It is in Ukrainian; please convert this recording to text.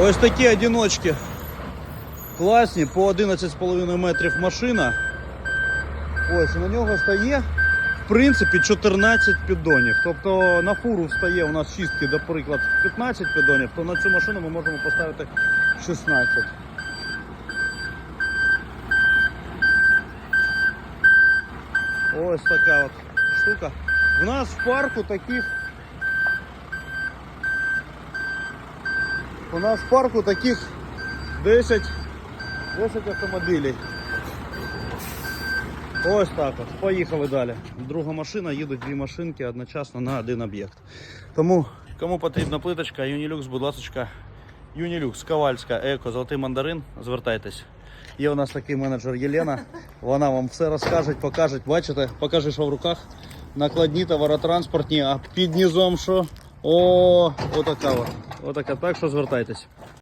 Ось такі одиночки. Класні, по 11,5 метрів машина. Ось, на нього стає, в принципі, 14 піддонів. Тобто на фуру стає у нас шістки, до приклад, 15 піддонів, то на цю машину ми можемо поставити 16. Ось така от штука. У нас в парку таких. У нас в парку таких 10, 10 автомобілів. Ось так от. Поїхали далі. Друга машина, їдуть дві машинки одночасно на один об'єкт. Тому, кому потрібна плиточка, Юнілюкс, будь ласка, Юнілюкс, Ковальська, Еко, Золотий мандарин, звертайтесь. Є у нас такий менеджер Єлена, вона вам все розкаже, покаже. Бачите, покаже, що в руках. Накладні товаротранспортні, а під низом що? О, отака от. Отака. Так що звертайтесь.